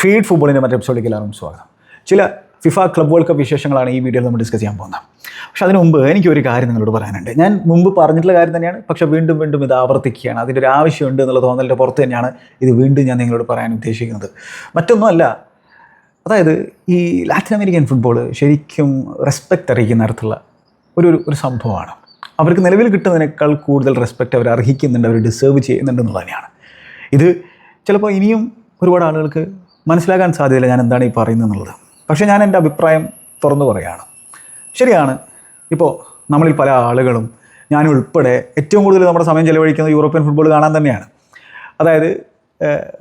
Feed ഫുട്ബോളിന്റെ മറ്റേ എപ്പിസോഡിലേക്ക് എല്ലാവരും സ്വാഗതം. ചില ഫിഫ ക്ലബ് വേൾഡ് കപ്പ് വിശേഷങ്ങളാണ് ഈ വീഡിയോയിൽ നമ്മൾ ഡിസ്കസ് ചെയ്യാൻ പോകുന്നത്. പക്ഷെ അതിന് മുമ്പ് എനിക്കൊരു കാര്യം നിങ്ങളോട് പറയാനുണ്ട്. ഞാൻ മുമ്പ് പറഞ്ഞിട്ടുള്ള കാര്യം തന്നെയാണ് പക്ഷെ വീണ്ടും വീണ്ടും ഇത് ആവർത്തിക്കുകയാണ്. അതിന്റെ ഒരു ആവശ്യമുണ്ട് എന്നുള്ള തോന്നലിന്റെ പുറത്ത് തന്നെയാണ് ഇത് വീണ്ടും ഞാൻ നിങ്ങളോട് പറയാൻ ഉദ്ദേശിക്കുന്നത്. മറ്റൊന്നുമല്ല അതായത് ഈ ലാറ്റിൻ അമേരിക്കൻ ഫുട്ബോൾ ശരിക്കും റെസ്പെക്റ്റ് അറിയിക്കുന്ന തരത്തിലുള്ള ഒരു ഒരു- സംഭവമാണ്. അവർക്ക് നിലവിൽ കിട്ടുന്നതിനേക്കാൾ കൂടുതൽ റെസ്പെക്റ്റ് അവർ അർഹിക്കുന്നുണ്ട് അവർ ഡിസേർവ് ചെയ്യുന്നുണ്ട് എന്നുള്ളത് തന്നെയാണ്. ഇത് ചിലപ്പോൾ ഇനിയും ഒരുപാട് ആളുകൾക്ക് മനസ്സിലാക്കാൻ സാധ്യതയില്ല ഞാൻ എന്താണ് ഈ പറയുന്നത് എന്നുള്ളത് പക്ഷേ ഞാൻ എന്റെ അഭിപ്രായം തുറന്നു പറയുകയാണ്. ശരിയാണ് ഇപ്പോൾ നമ്മളിൽ പല ആളുകളും ഞാൻ ഉൾപ്പെടെ ഏറ്റവും കൂടുതൽ നമ്മുടെ സമയം ചെലവഴിക്കുന്നത് യൂറോപ്യൻ ഫുട്ബോൾ കാണാൻ തന്നെയാണ്. അതായത്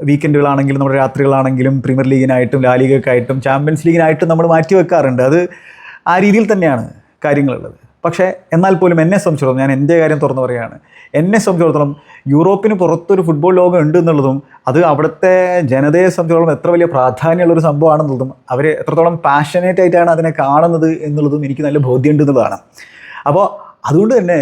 വീക്കെൻഡുകളാണെങ്കിലും നമ്മുടെ രാത്രികളാണെങ്കിലും പ്രീമിയർ ലീഗിനായിട്ടും ലാലിഗക്കായിട്ടും ചാമ്പ്യൻസ് ലീഗിനായിട്ടും നമ്മൾ മാറ്റി വെക്കാറുണ്ട് അത് ആ രീതിയിൽ തന്നെയാണ് കാര്യങ്ങളുള്ളത്. പക്ഷേ എന്നാൽ പോലും എന്നെ സംബന്ധിച്ചിടത്തോളം ഞാൻ എന്റെ കാര്യം തുറന്നു പറയുകയാണ്. എന്നെ സംബന്ധിച്ചിടത്തോളം യൂറോപ്പിന് പുറത്തൊരു ഫുട്ബോൾ ലോകം ഉണ്ട് എന്നുള്ളതും അത് അവിടുത്തെ ജനതയെ സംബന്ധിച്ചിടത്തോളം എത്ര വലിയ പ്രാധാന്യമുള്ളൊരു സംഭവമാണെന്നുള്ളതും അവർ എത്രത്തോളം പാഷനേറ്റ് ആയിട്ടാണ് അതിനെ കാണുന്നത് എന്നുള്ളതും എനിക്ക് നല്ല ബോധ്യമുണ്ട് എന്നുള്ളതാണ് അപ്പോൾ അതുകൊണ്ട് തന്നെ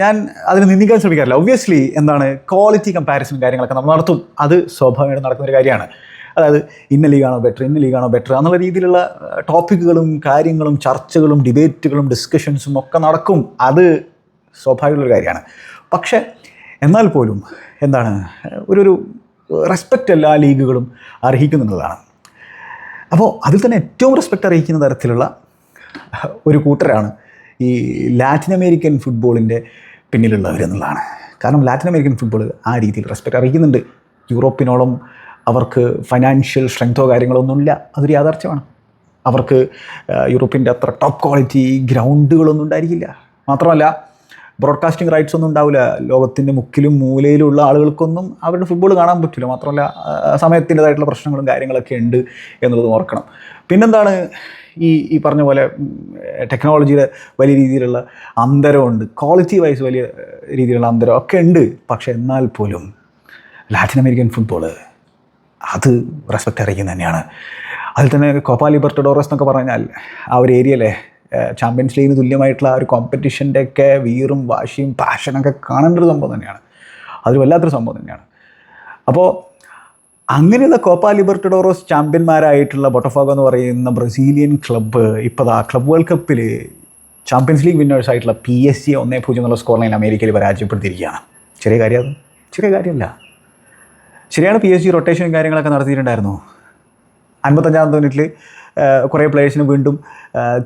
ഞാൻ അതിനെ നിന്ദിക്കാൻ ശ്രമിക്കാറില്ല. ഒബ്വിയസ്ലി എന്താണ് ക്വാളിറ്റി കമ്പാരിസൺ കാര്യങ്ങളൊക്കെ നമ്മൾ നടത്തും. അത് സ്വാഭാവികമായിട്ട് നടക്കുന്ന ഒരു കാര്യമാണ്. അതായത് ഇന്ന ലീഗാണോ ബെറ്റർ ഇന്ന ലീഗാണോ ബെറ്റർ എന്നുള്ള രീതിയിലുള്ള ടോപ്പിക്കുകളും കാര്യങ്ങളും ചർച്ചകളും ഡിബേറ്റുകളും ഡിസ്കഷൻസും ഒക്കെ നടക്കും. അത് സ്വാഭാവികമുള്ളൊരു കാര്യമാണ്. പക്ഷേ എന്നാൽ പോലും എന്താണ് ഒരു ഒരു റെസ്പെക്റ്റ് എല്ലാ ലീഗുകളും അർഹിക്കുന്നുള്ളതാണ് അപ്പോൾ അതിൽ തന്നെ ഏറ്റവും റെസ്പെക്റ്റ് അറിയിക്കുന്ന തരത്തിലുള്ള ഒരു കൂട്ടരാണ് ഈ ലാറ്റിൻ അമേരിക്കൻ ഫുട്ബോളിന്റെ പിന്നിലുള്ളവരെന്നുള്ളതാണ് കാരണം ലാറ്റിൻ അമേരിക്കൻ ഫുട്ബോൾ ആ രീതിയിൽ റെസ്പെക്റ്റ് അറിയിക്കുന്നുണ്ട് യൂറോപ്പിനോളം അവർക്ക് ഫൈനാൻഷ്യൽ സ്ട്രെങ്തോ കാര്യങ്ങളോ ഒന്നുമില്ല അതൊരു യാഥാർത്ഥ്യമാണ്. അവർക്ക് യൂറോപ്പിന്റെ അത്ര ടോപ്പ് ക്വാളിറ്റി ഗ്രൗണ്ടുകളൊന്നും ഉണ്ടായിരിക്കില്ല. മാത്രമല്ല ബ്രോഡ്കാസ്റ്റിംഗ് റൈറ്റ്സ് ഒന്നും ഉണ്ടാവില്ല. ലോകത്തിന്റെ മുക്കിലും മൂലയിലുള്ള ആളുകൾക്കൊന്നും അവരുടെ ഫുട്ബോൾ കാണാൻ പറ്റില്ല. മാത്രമല്ല സമയത്തിന്റെതായിട്ടുള്ള പ്രശ്നങ്ങളും കാര്യങ്ങളൊക്കെ ഉണ്ട് എന്നുള്ളത് ഓർക്കണം. പിന്നെന്താണ് ഈ ഈ പറഞ്ഞ പോലെ ടെക്നോളജിയുടെ വലിയ രീതിയിലുള്ള അന്തരമുണ്ട്. ക്വാളിറ്റി വൈസ് വലിയ രീതിയിലുള്ള അന്തരം ഒക്കെ ഉണ്ട്. പക്ഷേ എന്നാൽ പോലും ലാറ്റിൻ അമേരിക്കൻ ഫുട്ബോൾ അത് റെസ്പെക്റ്റ് അറിയിക്കുന്നത് തന്നെയാണ്. അതിൽ തന്നെ കോപ്പ ലിബർട്ടഡോറസ് എന്നൊക്കെ പറഞ്ഞാൽ ആ ഒരു ഏരിയയിലെ ചാമ്പ്യൻസ് ലീഗിന് തുല്യമായിട്ടുള്ള ആ ഒരു കോമ്പറ്റീഷന്റെ ഒക്കെ വീറും വാശിയും പാഷനൊക്കെ കാണേണ്ട ഒരു സംഭവം തന്നെയാണ്. അതൊരു വല്ലാത്തൊരു സംഭവം തന്നെയാണ്. അപ്പോൾ അങ്ങനെയുള്ള കോപ്പ ലിബർട്ടഡോറോസ് ചാമ്പ്യന്മാരായിട്ടുള്ള ബൊട്ടഫോഗോ എന്ന് പറയുന്ന ബ്രസീലിയൻ ക്ലബ്ബ് ഇപ്പോൾ ആ ക്ലബ് വേൾഡ് കപ്പിൽ ചാമ്പ്യൻസ് ലീഗ് വിന്നേഴ്സ് ആയിട്ടുള്ള പി എസ് സി ഒന്നേ പൂജ്യം എന്നുള്ള ലൈൻ അമേരിക്കയിൽ പരാജയപ്പെടുത്തിയിരിക്കുകയാണ്. ചെറിയ കാര്യം ചെറിയ കാര്യമല്ല. ശരിയാണ് പി എസ് ജി റൊട്ടേഷനും കാര്യങ്ങളൊക്കെ നടത്തിയിട്ടുണ്ടായിരുന്നു. അൻപത്തഞ്ചാമത്തെ മിനിറ്റിൽ കുറേ പ്ലേയേഴ്സിനെ വീണ്ടും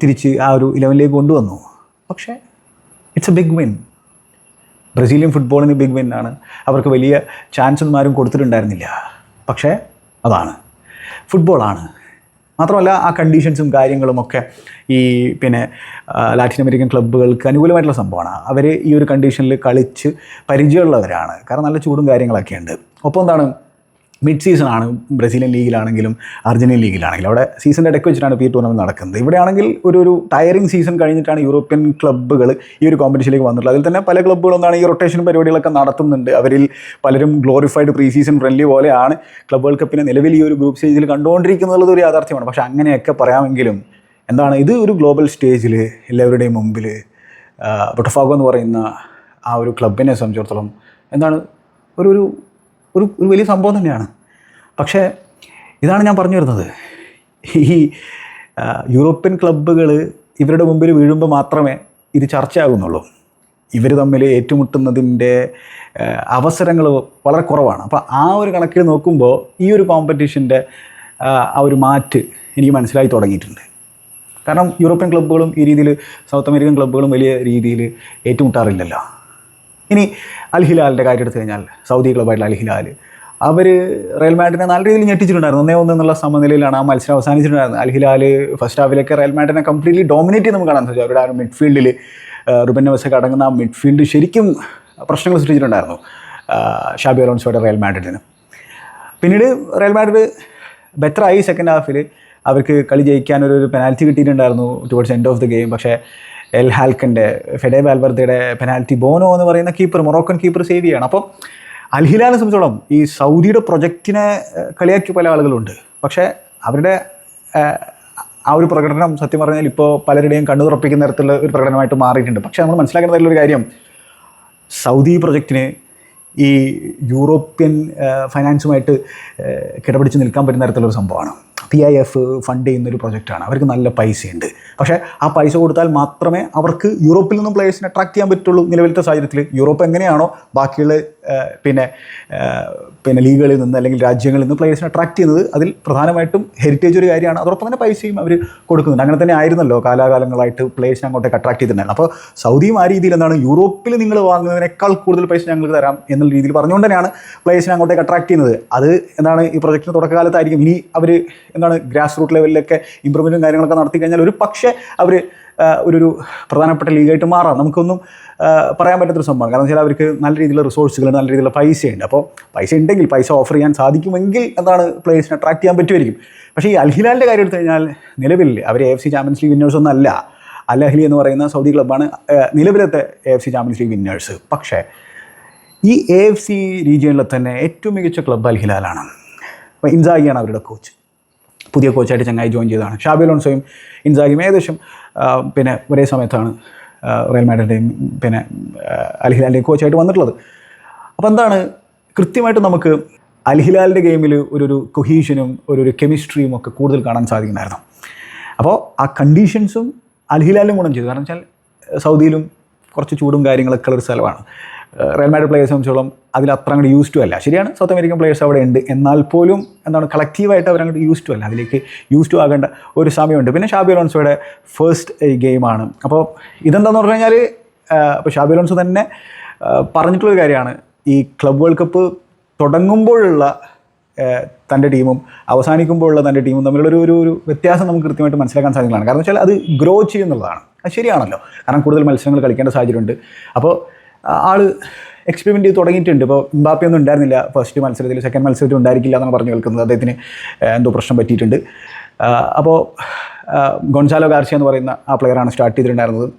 തിരിച്ച് ആ ഒരു ഇലവനിലേക്ക് കൊണ്ടുവന്നു. പക്ഷേ it's a big win Brazilian ഫുട്ബോളിന് ബിഗ് വിൻ ആണ്. അവർക്ക് വലിയ ചാൻസ് ഒന്നും ആരും കൊടുത്തിട്ടുണ്ടായിരുന്നില്ല. പക്ഷേ അതാണ്. ഫുട്ബോളാണ് മാത്രമല്ല ആ കണ്ടീഷൻസും കാര്യങ്ങളും ഒക്കെ ഈ പിന്നെ ലാറ്റിൻ അമേരിക്കൻ ക്ലബ്ബുകൾക്ക് അനുകൂലമായിട്ടുള്ള സംഭവമാണ്. അവർ ഈ ഒരു കണ്ടീഷനിൽ കളിച്ച് പരിചയമുള്ളവരാണ്. കാരണം നല്ല ചൂടും കാര്യങ്ങളൊക്കെ ഉണ്ട് ഒപ്പം എന്താണ്? മിഡ് സീസൺ ആണ് ബ്രസീലിയൻ ലീഗിലാണെങ്കിലും അർജന്റീൻ ലീഗിലാണെങ്കിലും. അവിടെ സീസണിന്റെ ഇടയ്ക്ക് വെച്ചിട്ടാണ് ഈ ടൂർണമെന്റ് നടക്കുന്നത്. ഇവിടെയാണെങ്കിൽ ഒരു ഒരു ടയറിംഗ് സീസൺ കഴിഞ്ഞിട്ടാണ് യൂറോപ്യൻ ക്ലബ്ബുകൾ ഈ ഒരു കോമ്പറ്റീഷനിലേക്ക് വന്നിട്ടുള്ളത്. അതിൽ തന്നെ പല ക്ലബ്ബുകളൊന്നാണ് ഈ റൊട്ടേഷൻ പരിപാടികളൊക്കെ നടത്തുന്നുണ്ട്. അവരിൽ പലരും ഗ്ലോറിഫൈഡ് പ്രീ സീസൺ ഫ്രണ്ട്ലി പോലെയാണ് ക്ലബ് വേൾഡ് കപ്പിനെ നിലവിൽ ഈ ഒരു ഗ്രൂപ്പ് സ്റ്റേജിൽ കണ്ടുകൊണ്ടിരിക്കുന്നത് ഒരു യാഥാർത്ഥ്യമാണ്. പക്ഷേ അങ്ങനെയൊക്കെ പറയാമെങ്കിലും എന്താണ് ഇത് ഒരു ഗ്ലോബൽ സ്റ്റേജിൽ എല്ലാവരുടെയും മുമ്പിൽ ബൊട്ടഫാഗോ എന്ന് പറയുന്ന ആ ഒരു ക്ലബിനെ സംബന്ധിച്ചിടത്തോളം എന്താണ് ഒരു ഒരു ഒരു ഒരു വലിയ സംഭവം തന്നെയാണ്. പക്ഷേ ഇതാണ് ഞാൻ പറഞ്ഞു വരുന്നത്. ഈ യൂറോപ്യൻ ക്ലബ്ബുകൾ ഇവരുടെ മുമ്പിൽ വീഴുമ്പോൾ മാത്രമേ ഇത് ചർച്ചയാകുന്നുള്ളൂ. ഇവർ തമ്മിൽ ഏറ്റുമുട്ടുന്നതിന്റെ അവസരങ്ങൾ വളരെ കുറവാണ്. അപ്പോൾ ആ ഒരു കണക്കിൽ നോക്കുമ്പോൾ ഈ ഒരു കോമ്പറ്റീഷന്റെ ആ ഒരു മാറ്റ് എനിക്ക് മനസ്സിലായി തുടങ്ങിയിട്ടുണ്ട്. കാരണം യൂറോപ്യൻ ക്ലബ്ബുകളും ഈ രീതിയിൽ സൗത്ത് അമേരിക്കൻ ക്ലബ്ബുകളും വലിയ രീതിയിൽ ഏറ്റുമുട്ടാറില്ലല്ലോ. ഇനി അൽ ഹിലാലിന്റെ കാര്യം എടുത്തു കഴിഞ്ഞാൽ സൗദി ക്ലബായിട്ടുള്ള അൽ ഹിലാൽ അവർ റയൽ മാഡ്രിനെ നല്ല രീതിയിൽ ഞെട്ടിച്ചിട്ടുണ്ടായിരുന്നു. ഒന്നേ ഒന്നെന്നുള്ള സമനിലയിലാണ് ആ മത്സരം അവസാനിച്ചിട്ടുണ്ടായിരുന്നത്. അൽ ഹിലാൽ ഫസ്റ്റ് ഹാഫിലൊക്കെ റയൽ മാഡ്രിനെ കംപ്ലീറ്റ്ലി ഡോമിനേറ്റ് ചെയ്ത് നമുക്ക് കാണാൻ സാധിച്ചു. അവരുടെ ആ മിഡ്ഫീൽഡിൽ റുബൻ നവസൊക്കെ അടങ്ങുന്ന ആ മിഡ്ഫീൽഡ് ശരിക്കും പ്രശ്നങ്ങൾ സൃഷ്ടിച്ചിട്ടുണ്ടായിരുന്നു ഷാബി അലോൺസോയുടെ റയൽ മാഡ്രിഡിന്. പിന്നീട് റയൽ മാഡ്രിഡ് ബെറ്റർ ആയി സെക്കൻഡ് ഹാഫിൽ അവർക്ക് കളി ജയിക്കാൻ ഒരു പെനാൽറ്റി കിട്ടിയിട്ടുണ്ടായിരുന്നു towards end of the game പക്ഷേ എൽ ഹാൽക്കന്റെ ഫെഡേ വാൽവർദ്ധയുടെ പെനാൽറ്റി ബോനോ എന്ന് പറയുന്ന കീപ്പർ മൊറോക്കൻ കീപ്പർ സേവ് ചെയ്യണം. അപ്പം അൽഹിലാലിനെ സംബന്ധിച്ചോളം ഈ സൗദിയുടെ പ്രൊജക്റ്റിനെ കളിയാക്കി പല ആളുകളുണ്ട്. പക്ഷേ അവരുടെ ആ ഒരു പ്രകടനം സത്യം പറഞ്ഞാൽ ഇപ്പോൾ പലരുടെയും കണ്ണു തുറപ്പിക്കുന്ന തരത്തിലുള്ള ഒരു പ്രകടനമായിട്ട് മാറിയിട്ടുണ്ട്. പക്ഷേ നമ്മൾ മനസ്സിലാക്കുന്ന ഒരു കാര്യം സൗദി പ്രൊജക്റ്റിന് ഈ യൂറോപ്യൻ ഫൈനാൻസുമായിട്ട് കിടപിടിച്ച് നിൽക്കാൻ പറ്റുന്ന തരത്തിലുള്ളൊരു സംഭവമാണ്. പി ഐ എഫ് ഫണ്ട് ചെയ്യുന്ന ഒരു പ്രൊജക്റ്റാണ് അവർക്ക് നല്ല പൈസയുണ്ട്. പക്ഷേ ആ പൈസ കൊടുത്താൽ മാത്രമേ അവർക്ക് യൂറോപ്പിൽ നിന്നും പ്ലേയേഴ്സിനെ അട്രാക്ട് ചെയ്യാൻ പറ്റുള്ളൂ നിലവിലത്തെ സാഹചര്യത്തിൽ യൂറോപ്പ് എങ്ങനെയാണോ ബാക്കിയുള്ള പിന്നെ പിന്നെ ലീഗുകളിൽ നിന്ന് അല്ലെങ്കിൽ രാജ്യങ്ങളിൽ നിന്ന് പ്ലേയേഴ്സിനെ അട്രാക്ട് ചെയ്യുന്നത് അതിൽ പ്രധാനമായിട്ടും ഹെറിറ്റേജ് ഒരു കാര്യമാണ്. അതോടൊപ്പം തന്നെ പൈസയും അവർ കൊടുക്കുന്നുണ്ട്. അങ്ങനെ തന്നെ ആയിരുന്നല്ലോ കാലാകാലങ്ങളായിട്ട് പ്ലേയേഴ്സിനെ അങ്ങോട്ടേക്ക് അട്രാക്ട് ചെയ്തിട്ടുണ്ടായിരുന്നു അപ്പോൾ സൗദിയും ആ രീതിയിൽ എന്താണ് യൂറോപ്പിൽ നിങ്ങൾ വാങ്ങുന്നതിനേക്കാൾ കൂടുതൽ പൈസ ഞങ്ങൾക്ക് തരാം എന്നുള്ള രീതിയിൽ പറഞ്ഞുകൊണ്ട് തന്നെയാണ് പ്ലേയേഴ്സിനെ അങ്ങോട്ടേക്ക് അട്രാക്ട് ചെയ്യുന്നത്. അത് എന്താണ് ഈ പ്രൊജക്റ്റിന് തുടക്കകാലത്തായിരിക്കും. ഇനി അവർ എന്താണ് ഗ്രാസ് റൂട്ട് ലെവലിലൊക്കെ ഇമ്പ്രൂവ്മെന്റും കാര്യങ്ങളൊക്കെ നടത്തി കഴിഞ്ഞാൽ ഒരു പക്ഷേ അവർ ഒരു ഒരു പ്രധാനപ്പെട്ട ലീഗായിട്ട് മാറാം. നമുക്കൊന്നും പറയാൻ പറ്റാത്തൊരു സംഭവമാണ്. കാരണം വെച്ചാൽ അവർക്ക് നല്ല രീതിയിലുള്ള റിസോഴ്സുകളുണ്ട് നല്ല രീതിയിലുള്ള പൈസയുണ്ട് അപ്പോൾ പൈസ ഉണ്ടെങ്കിൽ പൈസ ഓഫർ ചെയ്യാൻ സാധിക്കുമെങ്കിൽ എന്താണ് പ്ലേയേഴ്സിനെ അട്രാക്ട് ചെയ്യാൻ പറ്റുമായിരിക്കും. പക്ഷേ ഈ അൽഹിലാലിന്റെ കാര്യം എടുത്തു കഴിഞ്ഞാൽ നിലവിൽ അവർ A F C champions league winners ഒന്നല്ല അൽ എന്ന് പറയുന്ന സൗദി ക്ലബ്ബാണ് നിലവിലത്തെ A F C champions league winners പക്ഷേ ഈ എ എഫ് സി റീജിയനിലെ തന്നെ ഏറ്റവും മികച്ച ക്ലബ്ബ് അൽഹിലാലാണ്. അപ്പോൾ ഇൻസാഗിയാണ് അവരുടെ കോച്ച് പുതിയ കോച്ചായിട്ട് ചങ്ങായി ജോയിൻ ചെയ്തതാണ്. ഷാബി ലോൺസോയും ഇൻസാഗിയും ഏകദേശം പിന്നെ ഒരേ സമയത്താണ് റയൽ മാഡ്രിന്റെയും പിന്നെ അലിഹിലാലിന്റെയും കോച്ചായിട്ട് വന്നിട്ടുള്ളത്. അപ്പോൾ എന്താണ്? കൃത്യമായിട്ട് നമുക്ക് അൽഹിലാലിന്റെ ഗെയിമിൽ ഒരു ഒരു കൊഹീഷനും ഒരു ഒരു കെമിസ്ട്രിയും ഒക്കെ കൂടുതൽ കാണാൻ സാധിക്കുന്നായിരുന്നു. അപ്പോൾ ആ കണ്ടീഷൻസും അൽഹിലാലും ഗുണം ചെയ്തു. കാരണം വെച്ചാൽ സൗദിയിലും കുറച്ച് ചൂടും കാര്യങ്ങളൊക്കെ ഉള്ളൊരു സ്ഥലമാണ്. റയൽ മാഡ്രിഡ് പ്ലേയേഴ്സ് സംബന്ധിച്ചോളം അതിൽ അത്ര അങ്ങോട്ട് യൂസ് ടു അല്ല. ശരിയാണ് സൗത്ത് അമേരിക്കൻ പ്ലേയേഴ്സ് അവിടെ ഉണ്ട്. എന്നാൽ പോലും എന്താണ് കളക്റ്റീവായിട്ട് അവരങ്ങോട്ട് യൂസ് ടു അല്ല. അതിലേക്ക് യൂസ് ടു ആകേണ്ട ഒരു സമയമുണ്ട്. പിന്നെ ഷാബി അലോൺസോയുടെ ഫസ്റ്റ് ഗെയിമാണ് അപ്പോൾ ഇതെന്താന്ന് പറഞ്ഞു കഴിഞ്ഞാൽ ഇപ്പോൾ ഷാബി അലോൺസോ തന്നെ പറഞ്ഞിട്ടുള്ളൊരു കാര്യമാണ്. ഈ ക്ലബ് വേൾഡ് കപ്പ് തുടങ്ങുമ്പോഴുള്ള തന്റെ ടീമും അവസാനിക്കുമ്പോഴുള്ള തന്റെ ടീമും തമ്മിലുള്ള ഒരു ഒരു വ്യത്യാസം നമുക്ക് കൃത്യമായിട്ട് മനസ്സിലാക്കാൻ സാധിക്കുന്നതാണ്. കാരണം വെച്ചാൽ അത് ഗ്രോ ചെയ്യുന്നുള്ളതാണ്. അത് ശരിയാണല്ലോ. കാരണം കൂടുതൽ മത്സരങ്ങൾ കളിക്കേണ്ട സാഹചര്യമുണ്ട്. അപ്പോൾ ആൾ എക്സ്പെരിമെന്റ് ചെയ്ത് തുടങ്ങിയിട്ടുണ്ട്. ഇപ്പോൾ ഇമ്പാപ്പി ഒന്നും ഉണ്ടായിരുന്നില്ല. ഫസ്റ്റ് മത്സരത്തിൽ സെക്കൻഡ് മത്സരത്തിൽ ഉണ്ടായിരിക്കില്ല എന്നാണ് പറഞ്ഞു കേൾക്കുന്നത്. അദ്ദേഹത്തിന് എന്തോ പ്രശ്നം പറ്റിയിട്ടുണ്ട്. അപ്പോൾ ഗൊൺസാലോ ഗാർസിയ എന്ന് പറയുന്ന ആ പ്ലെയറാണ് സ്റ്റാർട്ട് ചെയ്തിട്ടുണ്ടായിരുന്നത്.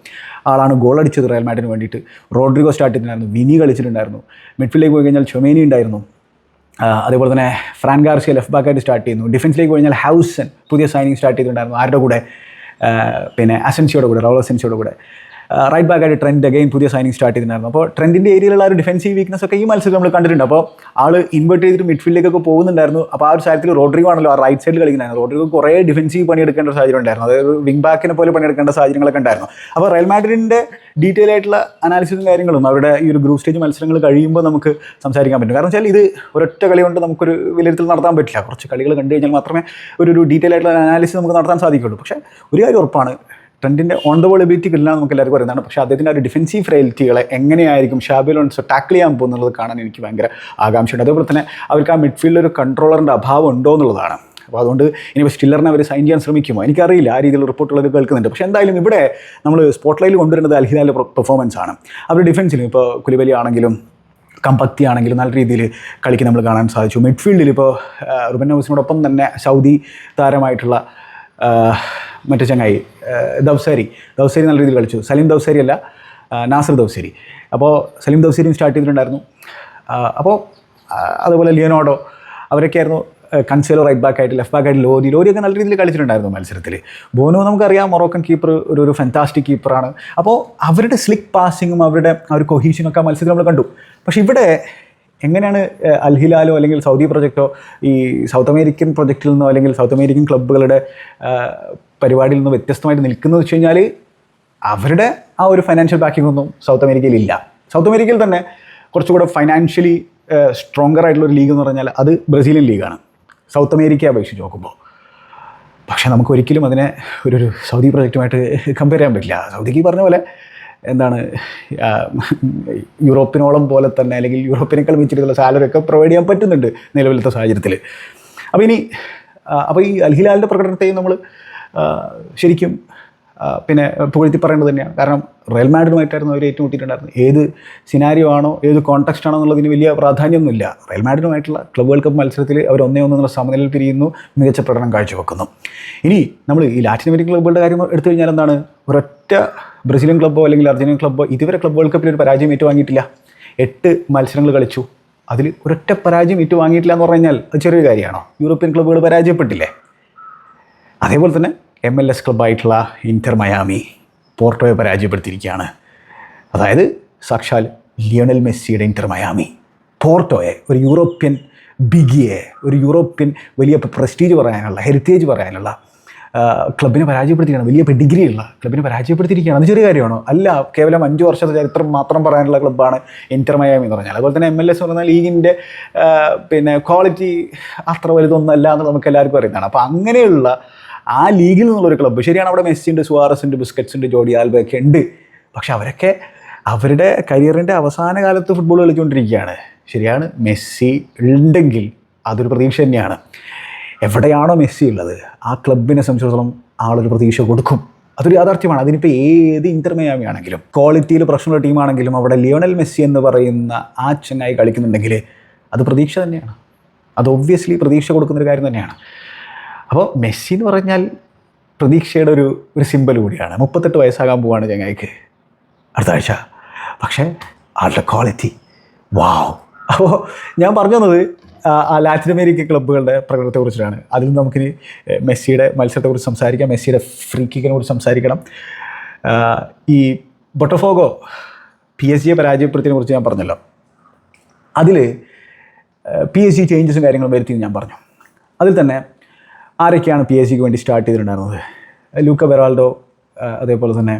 ആളാണ് ഗോൾ അടിച്ചത് റയൽ മാഡിന് വേണ്ടിയിട്ട്. റോഡ്രിഗോ സ്റ്റാർട്ട് ചെയ്തിട്ടുണ്ടായിരുന്നു. വിനി കളിച്ചിട്ടുണ്ടായിരുന്നു. മിഡ്ഫീൽഡിലേക്ക് പോയി കഴിഞ്ഞാൽ ചൊമേനി ഉണ്ടായിരുന്നു. അതേപോലെ തന്നെ ഫ്രാൻ ഗാർസിയ ലെഫ്റ്റ് ബാക്കായിട്ട് സ്റ്റാർട്ട് ചെയ്യുന്നു. ഡിഫൻസിലേക്ക് പോയി കഴിഞ്ഞാൽ ഹൗസൻ പുതിയ സൈനിങ് സ്റ്റാർട്ട് ചെയ്തിട്ടുണ്ടായിരുന്നു. ആരുടെ കൂടെ? പിന്നെ അസൻസിയോടെ കൂടെ റോൾ അസൻസിയോടെ കൂടെ. റൈറ്റ് ബാക്ക് ആയിട്ട് ട്രെൻഡ് അഗൈൻ പുതിയ സൈനിങ് സ്റ്റാർട്ട് ചെയ്തിട്ടുണ്ടായിരുന്നു. അപ്പോൾ ട്രെൻഡിന്റെ ഏരിയയിലുള്ള ഒരു ഡിഫൻസീവ് വീക്ക്നസ് ഒക്കെ ഈ മത്സരം നമ്മൾ കണ്ടിട്ടുണ്ട്. അപ്പോൾ ആൾ ഇൻവേർട്ട് ചെയ്തിട്ട് മിഡ്ഫീൽഡിലേക്കൊക്കെ പോകുന്നുണ്ടായിരുന്നു. അപ്പോൾ ആ ഒരു സാഹചര്യത്തിൽ റോഡ്രിഗോ ആണല്ലോ ആ റൈറ്റ് സൈഡിൽ കളിക്കുന്നുണ്ടായിരുന്നു റോഡ്രിഗോ കുറേ ഡിഫൻസീവ് പണിയെടുക്കേണ്ട ഒരു സാഹചര്യം ഉണ്ടായിരുന്നു. അതായത് വിങ് ബാക്കിനെ പോലെ പണിയെടുക്കേണ്ട സാഹചര്യങ്ങളൊക്കെ ഉണ്ടായിരുന്നു. അപ്പോൾ റയൽ മാഡ്രിഡിന്റെ ഡീറ്റെയിൽ ആയിട്ടുള്ള അനാലിസിസും കാര്യങ്ങളും അവരുടെ ഈ ഒരു ഗ്രൂപ്പ് സ്റ്റേജ് മത്സരങ്ങൾ കഴിയുമ്പോൾ നമുക്ക് സംസാരിക്കാൻ പറ്റും. കാരണം വെച്ചാൽ ഇത് ഒരൊറ്റ കളി കൊണ്ട് നമുക്കൊരു വിലയിരുത്തൽ നടത്താൻ പറ്റില്ല. കുറച്ച് കളികൾ കണ്ടു കഴിഞ്ഞാൽ മാത്രമേ ഒരു ഒരു ഡീറ്റെയിൽ ആയിട്ടുള്ള അനാലിസിസ് നമുക്ക് നടത്താൻ സാധിക്കുള്ളൂ പക്ഷേ ഒരു കാര്യം ഉറപ്പാണ്. ട്രെൻഡിന്റെ ഓൺ ദ ബോൾ എബിലിറ്റി കിട്ടില്ല നമുക്ക് എല്ലാവർക്കും പറയുന്നതാണ് പക്ഷേ അദ്ദേഹത്തിന്റെ ഒരു ഡിഫൻസീവ് ഫ്രെയിലിറ്റികളെ എങ്ങനെയായിരിക്കും ഷാബി ലോൺസ് ടാക്കിൾ ചെയ്യാൻ പോകുന്നുള്ളത് കാണാൻ എനിക്ക് ഭയങ്കര ആകാംക്ഷയുണ്ട്. അതുപോലെ തന്നെ അവർക്ക് ആ മിഡ്ഫീൽഡിൽ ഒരു കൺട്രോളറിന്റെ അഭാവം ഉണ്ടോ എന്നുള്ളതാണ്. അപ്പോൾ അതുകൊണ്ട് ഇനി സ്റ്റില്ലറിനെ അവർ സൈൻ ചെയ്യാൻ ശ്രമിക്കുമോ? എനിക്കറിയില്ല. ആ രീതിയിലുള്ള റിപ്പോർട്ടുകൾ കേൾക്കുന്നുണ്ട്. പക്ഷേ എന്തായാലും ഇവിടെ നമ്മൾ സ്പോട്ട് ലൈനിൽ കൊണ്ടുവരുന്നത് അൽഹിദാലിന്റെ പെർഫോമൻസ് ആണ്. അവരുടെ ഡിഫൻസിലും ഇപ്പോൾ കുലിബലി ആണെങ്കിലും കമ്പത്തി ആണെങ്കിലും നല്ല രീതിയിൽ കളിക്ക് നമ്മൾ കാണാൻ സാധിച്ചു. മിഡ്ഫീൽഡിൽ ഇപ്പോൾ റുബൻ ഹൗസിനോടൊപ്പം തന്നെ സൗദി താരമായിട്ടുള്ള മറ്റേ ചങ്ങായി ദൗസേരി. ദൗസേരി നല്ല രീതിയിൽ കളിച്ചു. സലീം ദൗസേരി അല്ല നാസർ ദൗസേരി. അപ്പോൾ സലീം ദൗസാരിയും സ്റ്റാർട്ട് ചെയ്തിട്ടുണ്ടായിരുന്നു. അപ്പോൾ അതുപോലെ ലിയനോഡോ അവരൊക്കെയായിരുന്നു കൺസേലോ റൈറ്റ് ബാക്ക് ആയിട്ട് ലെഫ്റ്റ് ബാക്ക് ആയിട്ട് ലോരി ലോരിയൊക്കെ നല്ല രീതിയിൽ കളിച്ചിട്ടുണ്ടായിരുന്നു മത്സരത്തിൽ ബോനോ നമുക്കറിയാം മൊറോക്കൻ കീപ്പർ ഒരു ഒരു ഫാന്റാസ്റ്റിക് കീപ്പറാണ് അപ്പോൾ അവരുടെ സ്ലിക്ക് പാസിങ്ങും അവരുടെ ആ ഒരു കൊഹീഷനും ഒക്കെ മത്സരത്തിൽ നമ്മൾ കണ്ടു. പക്ഷേ ഇവിടെ എങ്ങനെയാണ് അൽഹിലാലോ അല്ലെങ്കിൽ സൗദി പ്രൊജക്റ്റോ ഈ സൗത്ത് അമേരിക്കൻ പ്രൊജക്റ്റിൽ നിന്നോ അല്ലെങ്കിൽ സൗത്ത് അമേരിക്കൻ ക്ലബ്ബുകളുടെ പരിപാടിയിൽ നിന്ന് വ്യത്യസ്തമായിട്ട് നിൽക്കുന്നത് വെച്ച് കഴിഞ്ഞാൽ അവരുടെ ആ ഒരു ഫൈനാൻഷ്യൽ ബാക്കിംഗ് ഒന്നും സൗത്ത് അമേരിക്കയിൽ ഇല്ല. സൗത്ത് അമേരിക്കയിൽ തന്നെ കുറച്ചുകൂടെ ഫൈനാൻഷ്യലി സ്ട്രോങ്ങർ ആയിട്ടുള്ള ഒരു ലീഗ് എന്ന് പറഞ്ഞാൽ അത് ബ്രസീലിയൻ ലീഗാണ് സൗത്ത് അമേരിക്കയെ അപേക്ഷിച്ച് നോക്കുമ്പോൾ പക്ഷേ നമുക്ക് ഒരിക്കലും അതിനെ ഒരു സൗദി പ്രൊജക്റ്റുമായിട്ട് കമ്പയർ ചെയ്യാൻ പറ്റില്ല. സൗദിക്ക് പറഞ്ഞ പോലെ എന്താണ് യൂറോപ്പിനോളം പോലെ തന്നെ അല്ലെങ്കിൽ യൂറോപ്പിനേക്കാൾ മിച്ചിട്ടുള്ള സാലറി ഒക്കെ പ്രൊവൈഡ് ചെയ്യാൻ പറ്റുന്നുണ്ട് നിലവിലത്തെ സാഹചര്യത്തിൽ. അപ്പോൾ ഇനി അപ്പോൾ ഈ അൽഹിലാലിന്റെ പ്രകടനത്തെയും നമ്മൾ ശരിക്കും പിന്നെ പുകഴ്ത്തി പറയേണ്ടത് തന്നെയാണ്. കാരണം റയൽ മാഡ്രിഡുമായിട്ടായിരുന്നു അവർ ഏറ്റുമുട്ടിയിട്ടുണ്ടായിരുന്നത്. ഏത് സിനാരിയോ ആണോ ഏത് കോൺടാക്സ്റ്റ് ആണോ എന്നുള്ളതിന് വലിയ പ്രാധാന്യമൊന്നുമില്ല. റയൽ മാഡ്രിഡുമായിട്ടുള്ള ക്ലബ് വേൾഡ് കപ്പ് മത്സരത്തിൽ അവർ ഒന്നേ ഒന്നുള്ള സമനിലയിൽ പിരിയുന്നു മികച്ച പ്രകടനം കാഴ്ചവെക്കുന്നു. ഇനി നമ്മൾ ഈ ലാറ്റിൻ അമേരിക്കൻ ക്ലബ്ബുകളുടെ കാര്യം എടുത്തു കഴിഞ്ഞാൽ എന്താണ്? ഒരൊറ്റ ബ്രസീലിയൻ ക്ലബ്ബോ അല്ലെങ്കിൽ അർജന്റീൻ ക്ലബ്ബോ ഇതുവരെ ക്ലബ് വേൾഡ് കപ്പിൽ ഒരു പരാജയം ഏറ്റുവാങ്ങിയിട്ടില്ല. എട്ട് മത്സരങ്ങൾ കളിച്ചു. അതിൽ ഒരൊറ്റ പരാജയം ഏറ്റുവാങ്ങിയിട്ടില്ല എന്ന് പറഞ്ഞു കഴിഞ്ഞാൽ അത് ചെറിയൊരു കാര്യമാണോ? യൂറോപ്യൻ ക്ലബ്ബുകൾ പരാജയപ്പെട്ടില്ലേ? അതേപോലെ തന്നെ എം എൽ എസ് ക്ലബ്ബായിട്ടുള്ള ഇന്റർ മയാമി പോർട്ടോയെ പരാജയപ്പെടുത്തിയിരിക്കുകയാണ്. അതായത് സാക്ഷാൽ ലിയോണൽ മെസ്സിയുടെ ഇന്റർ മയാമി പോർട്ടോയെ ഒരു യൂറോപ്യൻ ബിഗിയെ ഒരു യൂറോപ്യൻ വലിയ പ്രസ്റ്റീജ് പറയാനുള്ള ഹെറിറ്റേജ് പറയാനുള്ള ക്ലബിനെ പരാജയപ്പെടുത്തിയാണ് വലിയ ഡിഗ്രിയുള്ള ക്ലബിനെ പരാജയപ്പെടുത്തിയിരിക്കുകയാണ്. അത് ചെറിയ കാര്യമാണോ? അല്ല കേവലം അഞ്ച് വർഷത്തെ ചരിത്രം മാത്രം പറയാനുള്ള ക്ലബ്ബാണ് ഇന്റർ മയാമി എന്ന് പറഞ്ഞാൽ. അതുപോലെ തന്നെ എം എൽ എസ് എന്ന് പറഞ്ഞാൽ ലീഗിന്റെ പിന്നെ ക്വാളിറ്റി അത്ര വലുതൊന്നല്ല എന്ന് നമുക്ക് എല്ലാവർക്കും അറിയുന്നതാണ്. അപ്പോൾ അങ്ങനെയുള്ള ആ ലീഗിൽ നിന്നുള്ളൊരു ക്ലബ്ബ് ശരിയാണ് അവിടെ മെസ്സി ഉണ്ട് സുവാറസ് ഉണ്ട് ബിസ്ക്കറ്റ്സ് ഉണ്ട് ജോഡി ആൽബ ഒക്കെ ഉണ്ട്. പക്ഷെ അവരൊക്കെ അവരുടെ കരിയറിന്റെ അവസാന കാലത്ത് ഫുട്ബോൾ കളിച്ചുകൊണ്ടിരിക്കുകയാണ്. ശരിയാണ് മെസ്സി ഉണ്ടെങ്കിൽ അതൊരു പ്രതീക്ഷ തന്നെയാണ്. എവിടെയാണോ മെസ്സി ഉള്ളത് ആ ക്ലബിനെ സംബന്ധിച്ചിടത്തോളം ആളൊരു പ്രതീക്ഷ കൊടുക്കും. അതൊരു യാഥാർത്ഥ്യമാണ്. അതിനിപ്പോൾ ഏത് ഇന്റർമയാമി ആണെങ്കിലും ക്വാളിറ്റിയിൽ പ്രശ്നമുള്ള ടീമാണെങ്കിലും അവിടെ ലിയോണൽ മെസ്സി എന്ന് പറയുന്ന ആ ചെങ്ങായി കളിക്കുന്നുണ്ടെങ്കിൽ അത് പ്രതീക്ഷ തന്നെയാണ്. അത് ഒബ്വിയസ്ലി പ്രതീക്ഷ കൊടുക്കുന്നൊരു കാര്യം തന്നെയാണ്. അപ്പോൾ മെസ്സി എന്ന് പറഞ്ഞാൽ പ്രതീക്ഷയുടെ ഒരു ഒരു സിമ്പൽ കൂടിയാണ്. മുപ്പത്തെട്ട് വയസ്സാകാൻ പോവാണ് ചങ്ങായിക്ക് അടുത്ത ആഴ്ച. പക്ഷേ ആളുടെ ക്വാളിറ്റി വാവ് അപ്പോൾ ഞാൻ പറഞ്ഞു തന്നത് ആ, ലാറ്റിൻ അമേരിക്ക ക്ലബ്ബുകളുടെ പ്രകടനത്തെക്കുറിച്ചിട്ടാണ് അതിൽ നമുക്കിനി മെസ്സിയുടെ മത്സരത്തെക്കുറിച്ച് സംസാരിക്കാം മെസ്സിയുടെ ഫ്രീ കിക്കിനെ കുറിച്ച് സംസാരിക്കണം. ഈ ബൊട്ടഫോഗോ പി എസ് ജിയെ പരാജയപ്പെടുത്തിയതിനെ കുറിച്ച് ഞാൻ പറഞ്ഞല്ലോ. അതിൽ പി എസ് സി ചേഞ്ചസും കാര്യങ്ങളും വരുത്തിയെന്ന് ഞാൻ പറഞ്ഞു. അതിൽ തന്നെ ആരൊക്കെയാണ് പി എസ് സിക്ക് വേണ്ടി സ്റ്റാർട്ട് ചെയ്തിട്ടുണ്ടായിരുന്നത്? ലൂക്ക ബെറാൾഡോ അതേപോലെ തന്നെ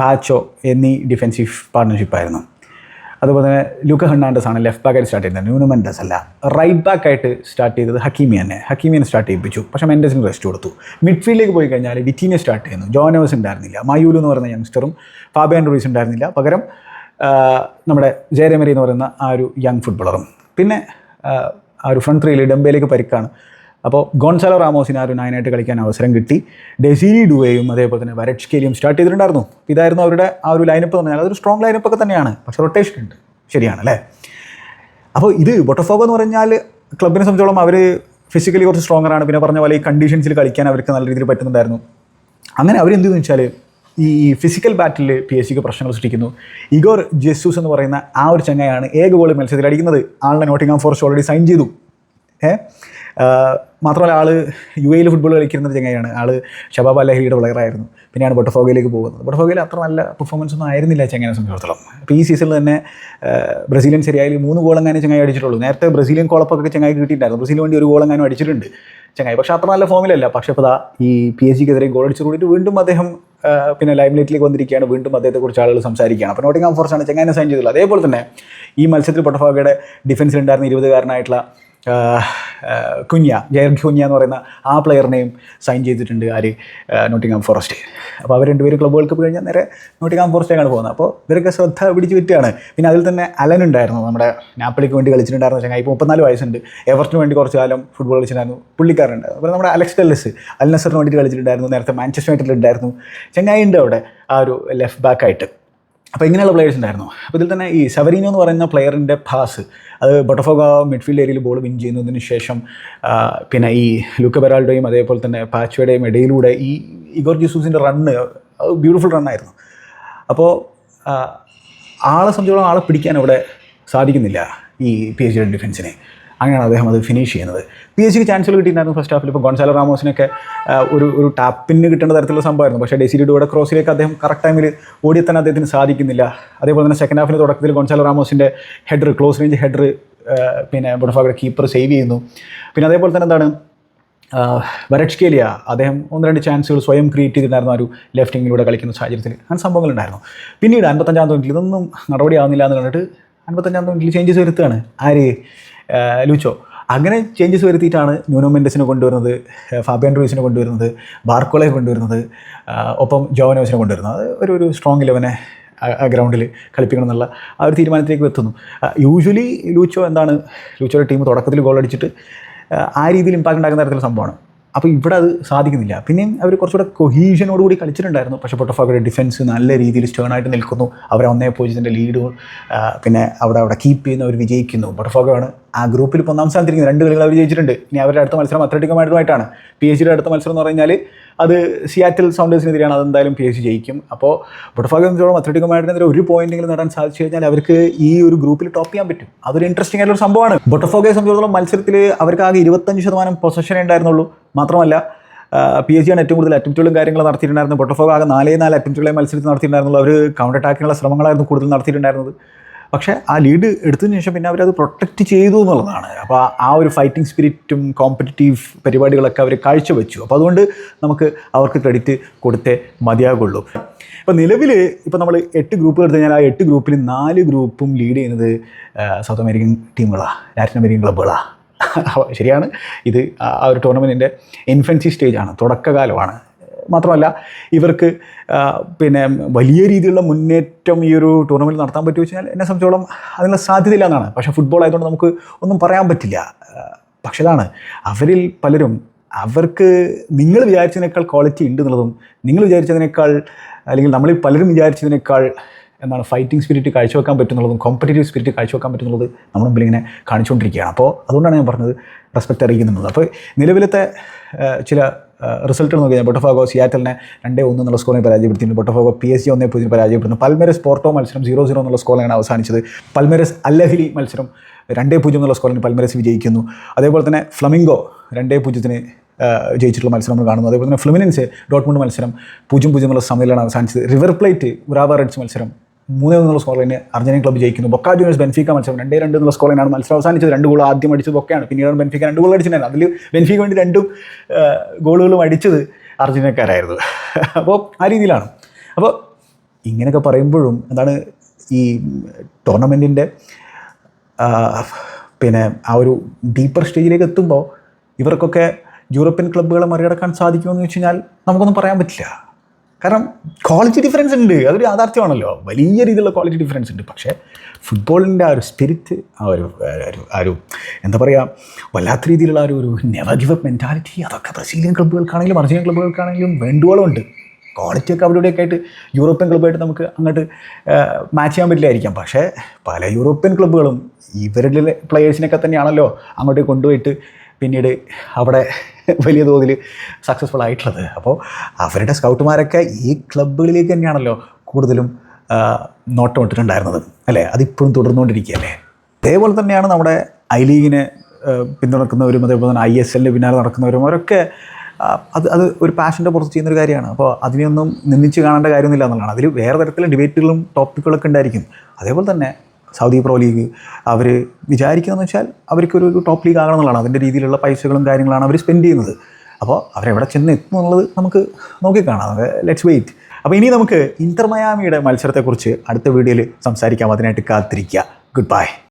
പാച്ചോ എന്നീ ഡിഫെൻസീവ് പാർട്ട്ണർഷിപ്പായിരുന്നു അതുപോലെ തന്നെ ലൂക്ക ഹെർണാണ്ടസ് ആണ് ലെഫ്റ്റ് ബാക്കായിട്ട് സ്റ്റാർട്ട് ചെയ്തത് ന്യൂനമെൻഡസ് അല്ല. റൈറ്റ് ബാക്ക് ആയിട്ട് സ്റ്റാർട്ട് ചെയ്തത് ഹക്കീമി തന്നെ. ഹക്കീമിനെ സ്റ്റാർട്ട് ചെയ്യിപ്പിച്ചു. പക്ഷേ മെൻഡസിന് റെസ്റ്റ് കൊടുത്തു. മിഡ്ഫീൽഡിലേക്ക് പോയി കഴിഞ്ഞാൽ വിറ്റീനെ സ്റ്റാർട്ട് ചെയ്യുന്നു. ജോനോസ് ഉണ്ടായിരുന്നില്ല. മയൂലു എന്ന് പറയുന്ന യങ്സ്റ്ററും ഫാബിയാൻ റൂയിസ് ഉണ്ടായിരുന്നില്ല. പകരം നമ്മുടെ ജയരമരി എന്ന് പറയുന്ന ആ ഒരു യങ് ഫുട്ബോളറും പിന്നെ ആ, ഒരു ഫ്രണ്ട് ത്രീയിൽ ഡെമ്പയിലേക്ക് പരിക്കാണ് അപ്പോൾ ഗോൺസാലോ റാമോസിന് ആ ഒരു നയനായിട്ട് കളിക്കാൻ അവസരം കിട്ടി. ഡെസിരി ഡുവേയും അതേപോലെ തന്നെ വരട്സ്കേലിയും സ്റ്റാർട്ട് ചെയ്തിട്ടുണ്ടായിരുന്നു. ഇതായിരുന്നു അവരുടെ ആ ഒരു ലൈനപ്പ് എന്ന് പറഞ്ഞാൽ അതൊരു സ്ട്രോങ് ലൈനപ്പ് ഒക്കെ തന്നെയാണ്. പക്ഷേ റൊട്ടേഷൻ ഉണ്ട്. ശരിയാണ് അല്ലേ? അപ്പോൾ ഇത് ബൊട്ടഫോഗോ എന്ന് പറഞ്ഞാൽ ക്ലബിനെ സംബന്ധിച്ചോളം അവർ ഫിസിക്കലി കുറച്ച് സ്ട്രോങ്ങർ ആണ്. പിന്നെ പറഞ്ഞ പോലെ ഈ കണ്ടീഷൻസിൽ കളിക്കാൻ അവർക്ക് നല്ല രീതിയിൽ പറ്റുന്നുണ്ടായിരുന്നു. അങ്ങനെ അവർ അവരെന്തെന്ന് വെച്ചാൽ ഈ ഫിസിക്കൽ ബാറ്റിൽ പി എസ് സിക്ക് പ്രശ്നങ്ങൾ സൃഷ്ടിക്കുന്നു. ഇഗോർ ജെസൂസ് എന്ന് പറയുന്ന ആ ഒരു ചങ്ങയാണ് ഏക ഗോൾ മത്സരത്തിൽ അടിക്കുന്നത്. ആളിനെ നോട്ടിംഗ് ഫോറസ്റ്റ് ഓൾറെഡി സൈൻ ചെയ്തു. മാത്രമല്ല ആൾ യു എയിൽ ഫുട്ബോൾ കളിക്കുന്ന ഒരു ചങ്ങയാണ് ആൾ ഷബാബ് അലഹലിയുടെ പ്ലെയറായിരുന്നു പിന്നെയാണ് ബൊട്ടഫോഗയിലേക്ക് പോകുന്നത്. ബൊട്ടഫോഗയിൽ അത്ര നല്ല പെർഫോമൻസ് ഒന്നും ആയിരുന്നില്ല ചങ്ങനെ സംബന്ധിച്ചിടത്തോളം. അപ്പോൾ ഈ സീസണിൽ തന്നെ ബ്രസീലിയൻ ശരിയായാലും മൂന്ന് ഗോളെങ്ങാനും ചങ്ങായി അടിച്ചിട്ടുള്ളൂ. നേരത്തെ ബ്രസീലിയൻ കോളപ്പൊക്കെ ചങ്ങായി കിട്ടിയിട്ടുണ്ടായിരുന്നു. ബ്രസീലിന് വേണ്ടി ഒരു ഗോളെങ്ങാനും അടിച്ചിട്ടുണ്ട് ചങ്ങായി. പക്ഷേ അത്ര നല്ല ഫോമിലല്ല പക്ഷേ ഇപ്പോൾ ഈ പി എസ് ജിക്കെതിരെ ഗോൾ അടിച്ചു കൂടിയിട്ട് വീണ്ടും അദ്ദേഹം പിന്നെ ലൈംലൈറ്റിലേക്ക് വന്നിരിക്കുകയാണ്. വീണ്ടും അദ്ദേഹത്തെക്കുറിച്ച് ആളുകൾ സംസാരിക്കുകയാണ്. അപ്പോൾ നോട്ടിംഗാം ഫോർസാണ് ചെങ്ങാനെ സൈൻ ചെയ്തിട്ടുള്ളത്. അതേപോലെ തന്നെ ഈ മത്സരത്തിൽ പൊട്ടഫോഗയുടെ ഡിഫൻസിലുണ്ടായിരുന്ന ഇരുപതുകാരനായിട്ടുള്ള കുഞ്ഞ ജയർ കുഞ്ഞ എന്ന് പറയുന്ന ആ പ്ലെയറിനെയും സൈൻ ചെയ്തിട്ടുണ്ട് ആര്? നോട്ടിംഗാം ഫോറസ്റ്റ് അപ്പോൾ അവർ രണ്ടുപേരും ക്ലബ് വേൾഡ് കപ്പ് കഴിഞ്ഞാൽ നേരെ നോട്ടിംഗാം ഫോറസ്റ്റിലേക്കാണ് പോകുന്നത്. അപ്പോൾ ഇവരൊക്കെ ശ്രദ്ധ പിടിച്ച് വിറ്റുകയാണ് പിന്നെ അതിൽ തന്നെ അലൻ ഉണ്ടായിരുന്നു. നമ്മുടെ നാപ്പിളിക്ക് വേണ്ടി കളിച്ചിട്ടുണ്ടായിരുന്ന. ചങ്ങായി ഇപ്പോൾ മുപ്പത്തിനാല് വയസ്സുണ്ട്. എവർട്ടിന് വേണ്ടി കുറച്ച് കാലം ഫുട്ബോൾ കളിച്ചിട്ടുണ്ടായിരുന്നു. പുള്ളിക്കാരുണ്ട് അപ്പോൾ നമ്മുടെ അലക്സ് ഡെല്ലസ് അൽ നസറിന് വേണ്ടി കളിച്ചിട്ടുണ്ടായിരുന്നു. നേരത്തെ മാഞ്ചസ്റ്റർ യുണൈറ്റഡിൽ ഉണ്ടായിരുന്നു. ചങ്ങായി ഉണ്ട് അവിടെ ആ ഒരു ലെഫ്റ്റ് ബാക്കായിട്ട് അപ്പോൾ ഇങ്ങനെയുള്ള പ്ലെയേഴ്സ് ഉണ്ടായിരുന്നു. അപ്പോൾ ഇതിൽ തന്നെ ഈ സവരീനോ എന്ന് പറയുന്ന പ്ലെയറിന്റെ പാസ് അത് Botafogo midfield area ball win ചെയ്യുന്നതിന് ശേഷം പിന്നെ ഈ ലൂക്ക ബെറാൾഡോയും അതേപോലെ തന്നെ പാച്ചുവയുടെയും ഇടയിലൂടെ ഈ ഇഗോർ ജിസൂസിന്റെ റണ്ണ് ബ്യൂട്ടിഫുൾ റണ്ണായിരുന്നു അപ്പോൾ ആളെ സംബന്ധിച്ചോളം ആളെ പിടിക്കാൻ അവിടെ സാധിക്കുന്നില്ല ഈ പി എച്ച് ഡിയുടെ ഡിഫൻസിനെ അങ്ങനെയാണ് അദ്ദേഹം അത് ഫിനിഷ് ചെയ്യുന്നത്. പി എച്ച് ഡിക്ക് ചാൻസുകൾ കിട്ടിയിട്ടുണ്ടായിരുന്നു ഫസ്റ്റ് ഹാഫിൽ ഇപ്പോൾ ഗോൺസാലോ റാമോസിനൊക്കെ ഒരു ഒരു ടാപ്പിന് കിട്ടേണ്ട തരത്തിലുള്ള സംഭവമായിരുന്നു. പക്ഷേ ഡെസിഡിയുടെ ക്രോസിലേക്ക് അദ്ദേഹം കറക്റ്റ് ടൈമിൽ ഓടിയെത്താൻ അദ്ദേഹത്തിന് സാധിക്കുന്നില്ല. അതേപോലെ തന്നെ സെക്കൻഡ് ഹാഫിന്റെ തുടക്കത്തിൽ ഗോൺസാലോ റാമോസിന്റെ ഹെഡർ ക്ലോസ് റേഞ്ച് ഹെഡർ പിന്നെ ബുഡഫാഗയുടെ കീപ്പർ സേവ് ചെയ്യുന്നു. പിന്നെ അതേപോലെ തന്നെ എന്താണ് വരക്ഷ്കേലിയ അദ്ദേഹം ഒന്ന് രണ്ട് ചാൻസുകൾ സ്വയം ക്രിയേറ്റ് ചെയ്തിട്ടുണ്ടായിരുന്നു ഒരു ലെഫ്റ്റ് വിങ്ങിലൂടെ കളിക്കുന്ന സാഹചര്യത്തിൽ. അങ്ങനെ സംഭവങ്ങളുണ്ടായിരുന്നു. പിന്നീട് അൻപത്തഞ്ചാം മിനിറ്റിൽ ഇതൊന്നും നടപടിയാവുന്നില്ല എന്ന് കണ്ടിട്ട് അൻപത്തഞ്ചാം മിനിറ്റിൽ ചേഞ്ചസ് വരുത്തുകയാണ്. ആര്? ലൂച്ചോ അങ്ങനെ ചേഞ്ചസ് വരുത്തിയിട്ടാണ് ന്യൂനോ മെൻഡസിനെ കൊണ്ടുവരുന്നത് ഫാബിയൻ റൂയിസിനെ കൊണ്ടുവരുന്നത് ബാർക്കോളെ കൊണ്ടുവരുന്നത് ഒപ്പം ജോവനോസിനെ കൊണ്ടുവരുന്നത്. അത് ഒരു ഒരു സ്ട്രോങ് ഇലവനെ ഗ്രൗണ്ടിൽ കളിപ്പിക്കണം എന്നുള്ള ആ ഒരു തീരുമാനത്തിലേക്ക് എത്തുന്നു. യൂഷ്വലി ലൂച്ചോ എന്താണ് ലൂച്ചോയുടെ ടീം തുടക്കത്തിൽ ഗോൾ അടിച്ചിട്ട് ആ രീതിയിൽ ഇമ്പാക്റ്റ് ഉണ്ടാക്കുന്ന തരത്തിലുള്ള സംഭവമാണ്. അപ്പോൾ ഇവിടെ അത് സാധിക്കുന്നില്ല. പിന്നെയും അവർ കുറച്ചുകൂടെ കൊഹീഷനോട് കൂടി കളിച്ചിട്ടുണ്ടായിരുന്നു. പക്ഷേ പൊട്ടഫാക്കയുടെ ഡിഫൻസ് നല്ല രീതിയിൽ സ്റ്റേൺ ആയിട്ട് നിൽക്കുന്നു. അവരെ ഒന്നേ പൂജ്യത്തിന്റെ ലീഡ് പിന്നെ അവിടെ അവിടെ കീപ്പ് ചെയ്യുന്ന അവർ വിജയിക്കുന്നു. പൊട്ടഫാക്കയാണ് ആ ഗ്രൂപ്പിൽ ഒന്നാം സ്ഥാനത്തിരിക്കുന്നത് രണ്ട് കളികൾ അവർ ജയിച്ചിട്ടുണ്ട്. ഇനി അവരുടെ അടുത്ത മത്സരം അത്ലറ്റിക് മാഡ്രിഡുമായിട്ടാണ് പി എച്ച് ഡിയുടെ അടുത്ത മത്സരം എന്ന് പറഞ്ഞാൽ അത് സിയാറ്റിൽ സൗണ്ടേഴ്സിനെതിരെയാണ് അതെന്തായാലും പി ജയിക്കും. അപ്പോൾ ബൊട്ടഫാഗെ സംബന്ധിച്ചോളം അത്ലറ്റിക് മാഡിനെതിരെ ഒരു പോയിന്റെങ്കിലും നേടാൻ സാധിച്ചു കഴിഞ്ഞാൽ അവർക്ക് ഈ ഒരു ഗ്രൂപ്പിൽ ടോപ്പ് ചെയ്യാൻ പറ്റും. അതൊരു ഇൻട്രസ്റ്റിംഗ് ആയിട്ടുള്ള ഒരു സംഭവമാണ്. ബൊട്ടഫോഗയെ സംബന്ധിച്ചിടത്തോളം മത്സരത്തിൽ അവർക്ക് ആകെ ഇരുപത്തഞ്ച് ശതമാനം പൊസഷനേ ഉണ്ടായിരുന്നുള്ളൂ. മാത്രമല്ല പി എച്ച് ജിയാണ് ഏറ്റവും കൂടുതൽ അറ്റംപ്റ്റുകളും കാര്യങ്ങളും നടത്തിയിട്ടുണ്ടായിരുന്നു ബൊട്ടഫോഗ ആകെ നാലേ നാല് അറ്റംപ്റ്റുകളെ മത്സരത്തിൽ നടത്തിയിട്ടുണ്ടായിരുന്നുള്ളൂ. അവർ കൗണ്ടർ അറ്റാക്കിനുള്ള ശ്രമങ്ങളായിരുന്നു കൂടുതൽ നടത്തിയിട്ടുണ്ടായിരുന്നത്. പക്ഷേ ആ ലീഡ് എടുത്തതിന് ശേഷം പിന്നെ അവരത് പ്രൊട്ടക്റ്റ് ചെയ്തു എന്നുള്ളതാണ്. അപ്പോൾ ആ- ഒരു ഫൈറ്റിംഗ് സ്പിരിറ്റും കോമ്പറ്റീവ് പരിപാടികളൊക്കെ അവർ കാഴ്ചവെച്ചു. അപ്പോൾ അതുകൊണ്ട് നമുക്ക് അവർക്ക് ക്രെഡിറ്റ് കൊടുത്തേ മതിയാകുള്ളൂ. ഇപ്പോൾ നിലവിൽ ഇപ്പോൾ നമ്മൾ എട്ട് ഗ്രൂപ്പ് എടുത്തു കഴിഞ്ഞാൽ ആ എട്ട് ഗ്രൂപ്പിൽ നാല് ഗ്രൂപ്പും ലീഡ് ചെയ്യുന്നത് സൗത്ത് അമേരിക്കൻ ടീമുകളാണ് ലാറ്റിൻ അമേരിക്കൻ ക്ലബ്ബുകളാണ് ശരിയാണ്. ഇത് ആ ഒരു ടൂർണമെന്റിന്റെ ഇൻഫൻസി സ്റ്റേജാണ് തുടക്കകാലമാണ്. മാത്രമല്ല ഇവർക്ക് പിന്നെ വലിയ രീതിയിലുള്ള മുന്നേറ്റം ഈ ഒരു ടൂർണമെന്റ് നടത്താൻ പറ്റുമോ വെച്ചാൽ എന്നെ സംബന്ധിച്ചോളം അതിനുള്ള സാധ്യതയില്ല എന്നാണ്. പക്ഷേ ഫുട്ബോൾ ആയതുകൊണ്ട് നമുക്ക് ഒന്നും പറയാൻ പറ്റില്ല. പക്ഷേ ഇതാണ് അവരിൽ പലരും അവർക്ക് നിങ്ങൾ വിചാരിച്ചതിനേക്കാൾ ക്വാളിറ്റി ഉണ്ട് എന്നുള്ളതും നിങ്ങൾ വിചാരിച്ചതിനേക്കാൾ അല്ലെങ്കിൽ നമ്മളിൽ പലരും വിചാരിച്ചതിനേക്കാൾ എന്താണ് ഫൈറ്റിംഗ് സ്പിരിറ്റ് കാഴ്ചവെക്കാൻ പറ്റുന്നുള്ളതും കോമ്പറ്റേറ്റീവ് സ്പിരിറ്റ് കാഴ്ചവെക്കാൻ പറ്റുന്നുള്ളത് നമ്മുടെ മുമ്പിൽ ഇങ്ങനെ കാണിച്ചുകൊണ്ടിരിക്കുകയാണ്. അപ്പോൾ അതുകൊണ്ടാണ് ഞാൻ പറഞ്ഞത് റെസ്പെക്റ്റ് അറിയിക്കുന്നുള്ളത് അപ്പോൾ നിലവിലത്തെ ചില റിസൾട്ട് നോക്കി കഴിഞ്ഞാൽ ബൊട്ടഫാഗോ സിയാറ്റലിനെ രണ്ടേ ഒന്ന് എന്നുള്ള സ്കോറിനെ പരാജയപ്പെടുത്തിയിട്ടുണ്ട്. ബൊട്ടഫാഗോ പി എസ് ജി ഒന്നേ പൂജ്യം പരാജയപ്പെടുന്നു. പൽമേരസ് പോർട്ടോ മത്സരം സീറോ സീറോ എന്നുള്ള സ്കോറിലാണ് അവസാനിച്ചത്. പൽമേരസ് അല്ലഹലി മത്സരം രണ്ടേ പൂജ്യം എന്നുള്ള സ്കോറിന് പൽമേരസ് വിജയിക്കുന്നു. അതേപോലെ തന്നെ ഫ്ലമിംഗോ രണ്ടേ പൂജ്യത്തിന് ജയിച്ചിട്ടുള്ള മത്സരം നമ്മൾ കാണുന്നു. അതേപോലെ തന്നെ ഫ്ലുമിനൻസ് ഡോട്ട്മുണ്ട് മത്സരം പൂജ്യം പൂജ്യം എന്നുള്ള സമയത്തിലാണ് അവസാനിച്ചത്. റിവർ പ്ലേറ്റ് ഉറാവ റെഡ്സ് മത്സരം മൂന്നേ എന്നുള്ള സ്കോർ അർജന്റീന ക്ലബ്ബ് ജയിക്കുന്നു. ബൊക്ക ജൂനിയേഴ്സ് ബെൻഫിക്ക മത്സരം രണ്ടേ രണ്ട് എന്നുള്ള സ്കോർ ലൈനാണ് മത്സരം അവസാനിച്ചത്. രണ്ട് ഗോൾ ആദ്യം അടിച്ചത് ബൊക്കയാണ്. പിന്നീട് ബെൻഫിക്ക രണ്ട് ഗോൾ അടിച്ചിട്ടുണ്ടായിരുന്നു അതിൽ ബെൻഫിക്ക വേണ്ടി രണ്ടും ഗോളുകളും അടിച്ചത് അർജന്റീനക്കാരായിരുന്നു. അപ്പോൾ ആ രീതിയിലാണ്. അപ്പോൾ ഇങ്ങനെയൊക്കെ പറയുമ്പോഴും എന്താണ് ഈ ടൂർണമെന്റിന്റെ പിന്നെ ആ ഒരു ഡീപ്പർ സ്റ്റേജിലേക്ക് എത്തുമ്പോൾ ഇവർക്കൊക്കെ യൂറോപ്യൻ ക്ലബ്ബുകളെ മറികടക്കാൻ സാധിക്കുമെന്ന് വെച്ച് കഴിഞ്ഞാൽ നമുക്കൊന്നും പറയാൻ പറ്റില്ല. കാരണം ക്വാളിറ്റി ഡിഫറൻസ് ഉണ്ട്. അതൊരു യാഥാർത്ഥ്യമാണല്ലോ. വലിയ രീതിയിലുള്ള ക്വാളിറ്റി ഡിഫറൻസ് ഉണ്ട്. പക്ഷേ ഫുട്ബോളിന്റെ ആ ഒരു സ്പിരിറ്റ് ആ ഒരു ആ ഒരു എന്താ പറയുക വല്ലാത്ത രീതിയിലുള്ള ആ ഒരു നെവർ ഗിവ് അപ്പ് മെന്റാലിറ്റി അതൊക്കെ ബ്രസീലിയൻ ക്ലബ്ബുകൾക്കാണെങ്കിലും അർജന്റീൻ ക്ലബ്ബുകൾക്കാണെങ്കിലും വേണ്ടുവോളം ഉണ്ട്. ക്വാളിറ്റിയൊക്കെ അവിടെ ആയിട്ട് യൂറോപ്യൻ ക്ലബ്ബായിട്ട് നമുക്ക് അങ്ങോട്ട് മാച്ച് ചെയ്യാൻ പറ്റില്ലായിരിക്കാം. പക്ഷേ പല യൂറോപ്യൻ ക്ലബ്ബുകളും ഇവരുടെ പ്ലെയേഴ്സിനൊക്കെ തന്നെയാണല്ലോ അങ്ങോട്ട് കൊണ്ടുപോയിട്ട് പിന്നീട് അവിടെ വലിയ തോതിൽ സക്സസ്ഫുൾ ആയിട്ടുള്ളത്. അപ്പോൾ അവരുടെ സ്കൗട്ടുമാരൊക്കെ ഈ ക്ലബ്ബുകളിലേക്ക് തന്നെയാണല്ലോ കൂടുതലും നോട്ടം ഇട്ടിട്ടുണ്ടായിരുന്നത്. അല്ലേ? അതിപ്പോഴും തുടർന്നുകൊണ്ടിരിക്കുകയല്ലേ? അതേപോലെ തന്നെയാണ് നമ്മുടെ ഐ ലീഗിനെ പിന്തുണക്കുന്നവരും അതേപോലെ തന്നെ ഐ എസ് എല്ലിന്റെ പിന്നാലെ നടക്കുന്നവരും അവരൊക്കെ അത് അത് ഒരു പാഷന്റെ പുറത്ത് ചെയ്യുന്നൊരു കാര്യമാണ്. അപ്പോൾ അതിനെയൊന്നും നിന്നിച്ച് കാണേണ്ട കാര്യമൊന്നുമില്ല എന്നുള്ളതാണ്. അതിൽ വേറെ തരത്തിലുള്ള ഡിബേറ്റുകളും ടോപ്പിക്കുകളൊക്കെ ഉണ്ടായിരിക്കും. അതേപോലെ തന്നെ സൗദി പ്രോ ലീഗ് അവർ വിചാരിക്കുന്നതെന്ന് വെച്ചാൽ അവർക്കൊരു ഒരു ടോപ്പ് ലീഗ് ആകണം എന്നുള്ളതാണ്. അതിന്റെ രീതിയിലുള്ള പൈസകളും കാര്യങ്ങളാണ് അവർ സ്പെൻഡ് ചെയ്യുന്നത്. അപ്പോൾ അവരെവിടെ ചെന്ന് എത്തും എന്നുള്ളത് നമുക്ക് നോക്കിക്കാണാം. ലെറ്റ്സ് വെയിറ്റ് അപ്പോൾ ഇനി നമുക്ക് ഇന്റർ മയാമിയുടെ മത്സരത്തെക്കുറിച്ച് അടുത്ത വീഡിയോയിൽ സംസാരിക്കാം. അതിനായിട്ട് കാത്തിരിക്കുക. Good bye